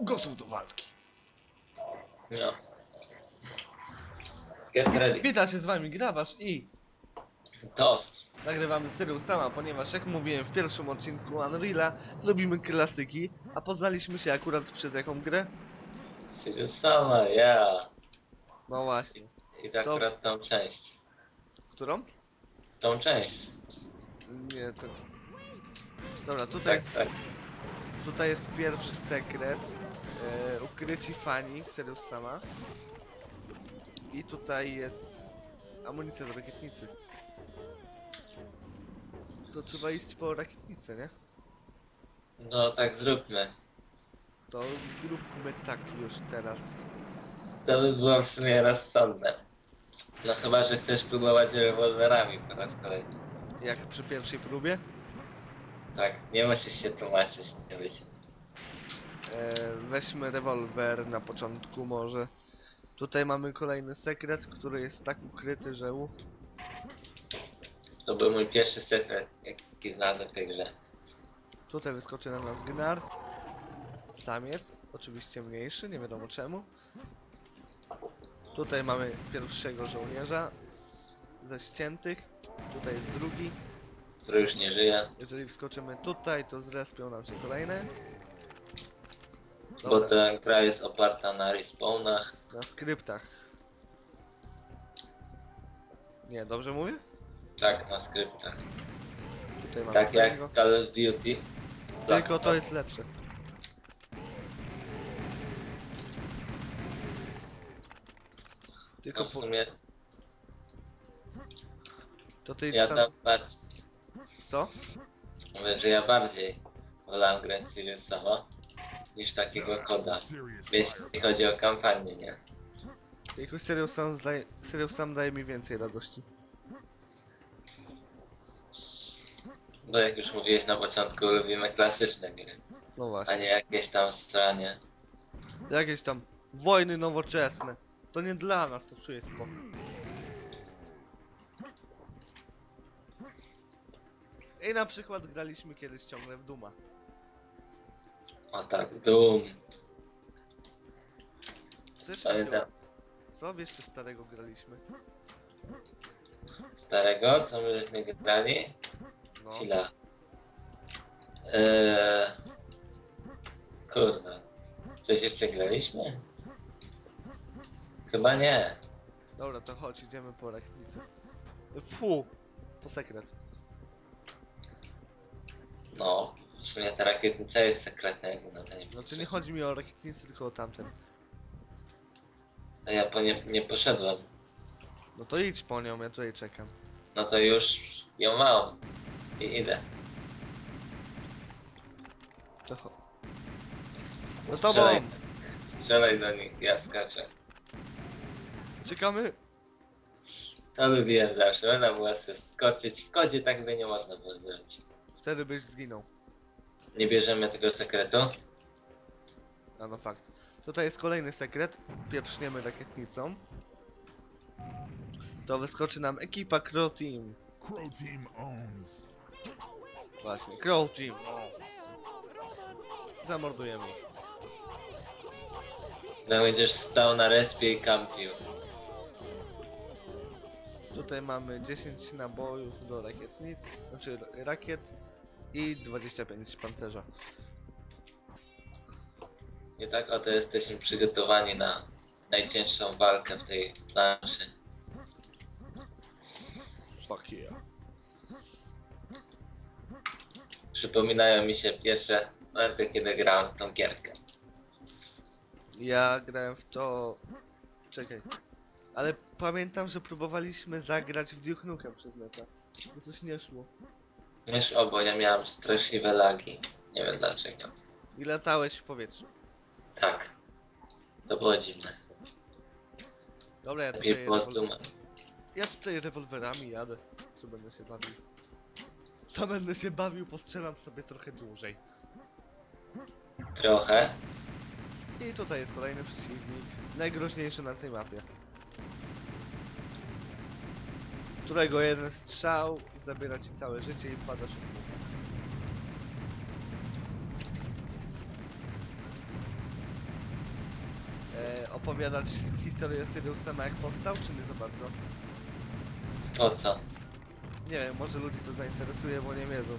Gotów do walki. No. Get ready. Wita się z wami Grabasz i Toast. nagrywamy serial sama, ponieważ jak mówiłem w pierwszym odcinku Unreal'a, lubimy klasyki, a poznaliśmy się akurat przez jaką grę? Serious Sama, yeah. No właśnie. I to akurat tą część. Którą? Tą część. Nie, to... Dobra, tutaj, Tak, tak. Tutaj jest pierwszy sekret. E, ukryci fani serial sama. I tutaj jest amunicja do rakietnicy. To trzeba iść po rakietnicę, nie? No tak zróbmy. To zróbmy tak już teraz. To by było w sumie rozsądne. No chyba, że chcesz próbować rewolwerami po raz kolejny. Jak przy pierwszej próbie. Tak, nie musisz się tłumaczyć, nie wiecie. E, weźmy rewolwer na początku może. Tutaj mamy kolejny sekret, który jest tak ukryty, że u... To był mój pierwszy sekret, jaki znalazłem w tej grze. Tutaj wyskoczy na nas gnar. Samiec, oczywiście mniejszy, nie wiadomo czemu. Tutaj mamy pierwszego żołnierza ze ściętych. Tutaj jest drugi. Który już nie żyje. Jeżeli wskoczymy tutaj, to zrespią nam się kolejne. Bo Dobra, ta gra jest oparta na respawnach. na skryptach. Nie, dobrze mówię? Tak, na skryptach. Tutaj mamy Tak jak Call of Duty. Tylko to jest lepsze. Tylko No w po, sumie to ty ja tam... tam bardziej, Co? mówię, że ja bardziej wolałem grać Serious Sama niż takiego koda. Jeśli chodzi o kampanię, nie? Jakoś serial sam, zdaje, serial sam daje mi więcej radości. Bo jak już mówiłeś na początku, lubimy klasyczne gry, No a właśnie. nie jakieś tam stranie. Jakieś tam wojny nowoczesne. To nie dla nas to wszystko. I na przykład graliśmy kiedyś ciągle w Duma. Tak, Doom. Chcesz Pamiętam Co? Wiesz, czy starego graliśmy? starego, co myśmy grali? No. Chwila. Eee... Kurde. Coś jeszcze graliśmy? Chyba nie. Dobra, to chodź, idziemy po rakietnicę. Fu! Po sekret. No, w sumie ta rakietnica jest sekretna, jakby na to nie Znaczy patrzeć. nie chodzi mi o rakietnicę, tylko o tamten. No ja po nie, nie poszedłem. No to idź po nią, ja tutaj czekam. No to już ją mam. I idę. To cho... No Strzelaj, strzelaj do nich, ja skaczę. Czekamy! To lubiłem zawsze, można było sobie skoczyć. W kodzie tak by nie można było zrobić. Wtedy byś zginął. Nie bierzemy tego sekretu? A no fakt. Tutaj jest kolejny sekret. Pieprzniemy rakietnicą. To wyskoczy nam ekipa Crow Team. Crow Team owns. Właśnie, Crow Team. Zamordujemy. ich. No będziesz stał na respie i kampił. Tutaj mamy 10 nabojów do rakietnic, znaczy rakiet i 25 pancerza. I tak oto jesteśmy przygotowani na najcięższą walkę w tej planszy. Fuck yeah. Przypominają mi się pierwsze momenty, kiedy grałem w tą gierkę. Ja grałem w to... Czekaj. Ale pamiętam, że próbowaliśmy zagrać w Duke Nukem przez neta. To coś nie szło. Wiesz, o, bo ja miałem straszliwe lagi. Nie wiem dlaczego. I latałeś w powietrzu. Tak. To było dziwne. Dobra, ja Lepiej tutaj, rewol... dumem. ja tutaj rewolwerami jadę. Co będę się bawił? Co będę się bawił, postrzelam sobie trochę dłużej. Trochę. I tutaj jest kolejny przeciwnik. Najgroźniejszy na tej mapie. Którego jeden strzał zabiera ci całe życie i wpadasz w dół. opowiadać historię Sirius sama jak powstał, czy nie za bardzo? Po co? Nie wiem, może ludzi to zainteresuje, bo nie wiedzą.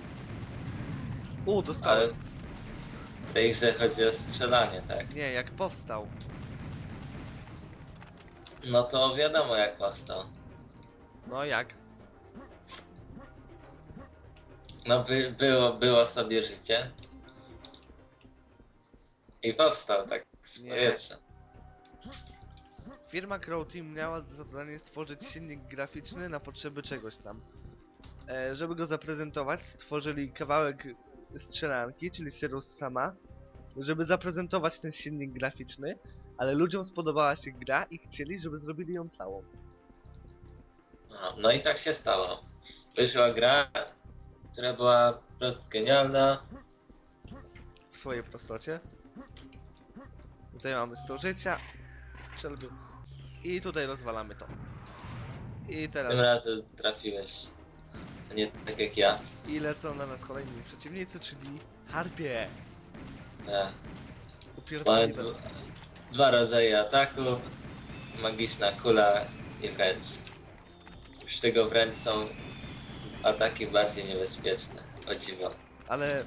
U, Ale dostałem. w tej grze chodzi o strzelanie, tak? Nie, jak powstał. No to wiadomo jak powstał. No jak? No by, było, było sobie życie. I powstał tak z Nie. powietrza. Firma Crow Team miała za zadanie stworzyć silnik graficzny na potrzeby czegoś tam. E, żeby go zaprezentować, stworzyli kawałek strzelanki, czyli Sirius sama, żeby zaprezentować ten silnik graficzny, ale ludziom spodobała się gra i chcieli, żeby zrobili ją całą. No, no i tak się stało. Wyszła gra, która była po prostu genialna. w swojej prostocie. Tutaj mamy 100 życia, strzelby. I tutaj rozwalamy to. I teraz... Tym razem trafiłeś. A nie tak jak ja. I lecą na nas kolejni przeciwnicy, czyli harpie. E, Mamy Upierdliwe. dwa, dwa rodzaje ataku. Magiczna kula i wręcz. Z tego wręcz są ataki bardziej niebezpieczne. O dziwo. Ale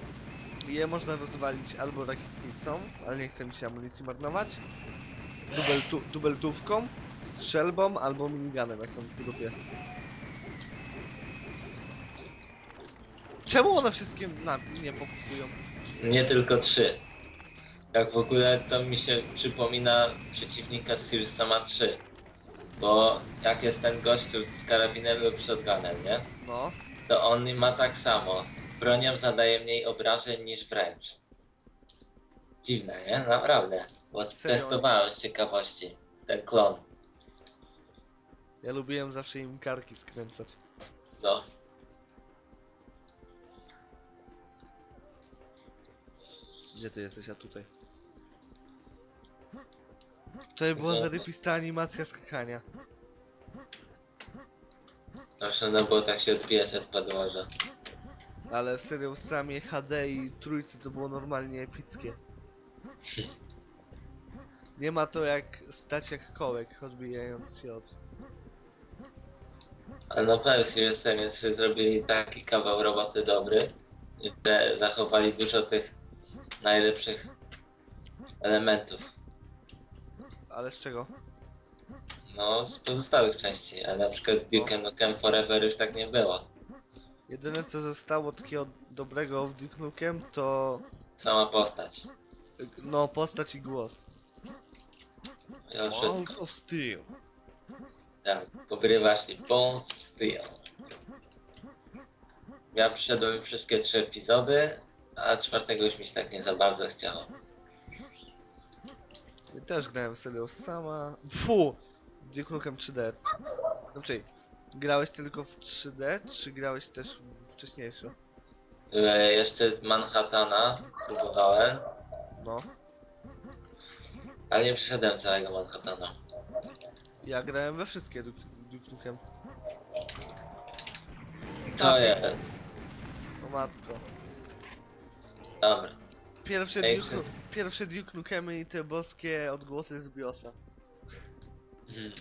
je można rozwalić albo rakietnicą, ale nie chcę mi się amunicji marnować. Dubeltu, dubeltówką, strzelbą albo miniganem, jak są w grupie. Czemu one wszystkie na mnie fokusują? Nie tylko trzy. Tak w ogóle to mi się przypomina przeciwnika z Sama 3. Bo jak jest ten gościu z karabinem lub shotgunem, nie? No, To on ma tak samo. Bronią zadaje mniej obrażeń niż wręcz. Dziwne, nie? Naprawdę. Bo Serio? testowałem z ciekawości ten klon. ja lubiłem zawsze im karki skręcać. No. Gdzie ty jesteś, a tutaj? Tutaj była zarybista animacja skakania. Zawsze no było tak się odbijać od podłoża. Ale w serio samie HD i trójcy to było normalnie epickie. Nie ma to jak stać jak kołek, odbijając się od... Ale no Sirius Sam jeszcze zrobili taki kawał roboty dobry, że zachowali dużo tych najlepszych elementów. Ale z czego? No, z pozostałych części, a na przykład Duke Nukem Forever już tak nie było. Jedyne co zostało takiego dobrego w Duke Nukem to... Sama postać. No, postać i głos. Ja wszystko. Of Steel. Tak, pogrywasz i Bones of Steel. Ja przeszedłem wszystkie trzy epizody, a czwartego już mi się tak nie za bardzo chciało. Ja też grałem w serio sama... Fu! Duke Nukem 3D. Znaczy, grałeś tylko w 3D, czy grałeś też w wcześniejsze? E, Jeszcze Manhattana próbowałem, No. ale nie przeszedłem całego Manhattana. Ja grałem we wszystkie Duke Duke Nukem. To jest. O matko. Dobra. Pierwsze Ej, Duke, pierwsze Duke Nukemy i te boskie odgłosy z BIOSa. Mhm.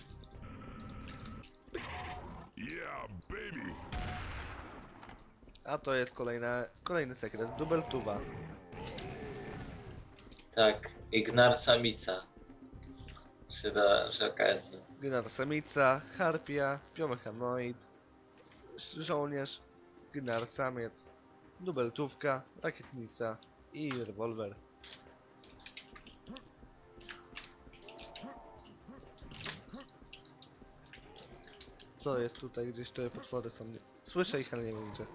Yeah, baby. A to jest kolejna, kolejny sekret. Dubeltuba. Tak, Ignar Samica. Czy do przy okazji. Gnar Samica, Harpia, Piomechanoid, Żołnierz, Gnar Samiec, Dubeltówka, Rakietnica i rewolwer. Co jest tutaj? Gdzieś te potwory są. Nie... Słyszę ich, ale nie wiem gdzie.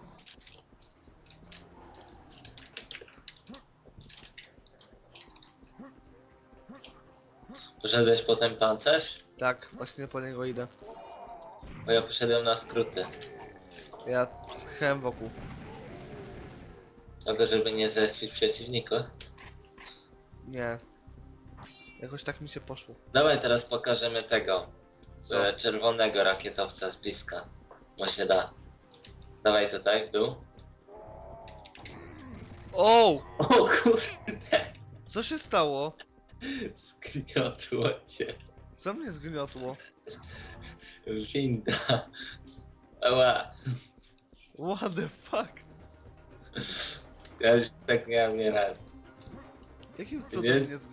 Poszedłeś potem pancerz? Tak, właśnie po niego idę. Bo ja poszedłem na skróty. Ja schałem wokół. To, żeby nie zrespić przeciwników. Nie. Jakoś tak mi się poszło. Dawaj teraz pokażemy tego. E, czerwonego rakietowca z bliska. Bo się da. Dawaj tutaj, w dół. O! O kurde! Co się stało? Zgniotło cię. Co mnie zgniotło? Winda. Ała. What the fuck? Ja już tak miałem nieraz. Jakim cudem Wiesz? mnie zg...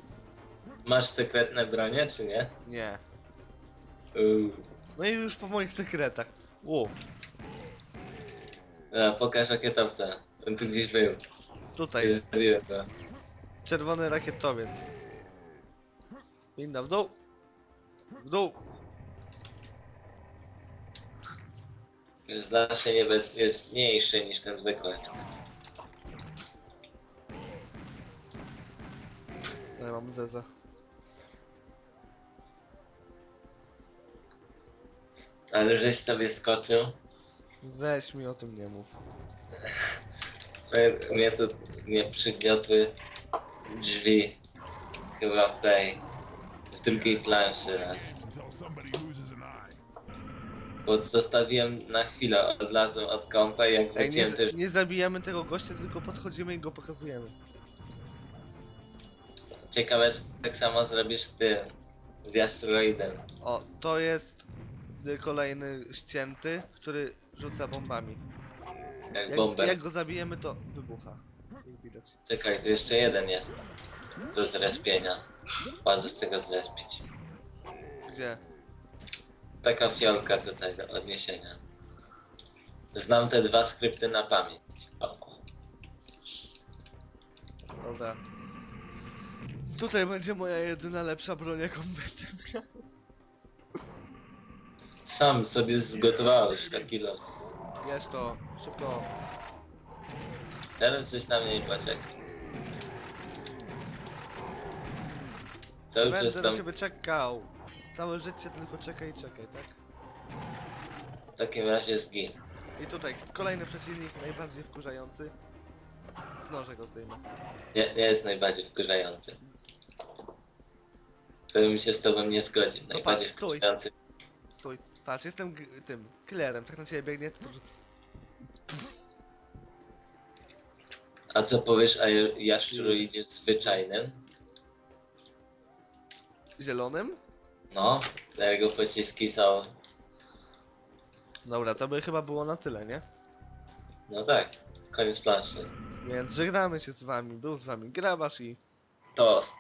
Masz sekretne bronie, czy nie? Nie. No i już po moich sekretach. Ło, A, pokaż rakietowca. On tu gdzieś był. tutaj jest. Czerwony rakietowiec. Winda w dół. W dół. Jest znacznie niebez... jest mniejszy niż ten zwykły. No ja mam zeza. Ale żeś sobie skoczył. Weź mi o tym nie mów. Mnie- Mnie tu nie przygniotły drzwi. Chyba w tej. W drugiej planszy raz. Until somebody loses an eye. Bo zostawiłem na chwilę, odlazłem od kompa i jak Ej, wróciłem nie, też nie zabijamy tego gościa, tylko podchodzimy i go pokazujemy. ciekawe czy tak samo zrobisz z tym. Z asteroidem. O, to jest kolejny ścięty, który rzuca bombami. Jak Jak, bomber. jak go zabijemy, to wybucha. Jak widać. Czekaj, tu jeszcze jeden jest. Do zrespienia. Bardzo chcę go zrespić. Gdzie? Taka fiolka tutaj do odniesienia. Znam te dwa skrypty na pamięć. O. Dobra. Tutaj będzie moja jedyna lepsza broń, jaką będę miał. Sam sobie zgotowałeś taki los. Jest to, szybko. Teraz coś na mnie nie poczekaj. Cały Będę czas na tam ciebie czekał. Całe życie tylko czekaj i czekaj, tak? w takim razie zgin. I tutaj kolejny przeciwnik, najbardziej wkurzający. Z noża go zdejmę. Nie, nie jest najbardziej wkurzający. To bym się z tobą nie zgodził. Najbardziej stój. wkurzający. Patrz, jestem tym, killerem, tak na ciebie biegnie, to... A co powiesz o jaszczuroidzie zwyczajnym? Zielonym? No, te jego pociski są... Dobra, to by chyba było na tyle, nie? No tak, koniec planszy. Więc żegnamy się z wami, był z wami Grabasz i... Toast.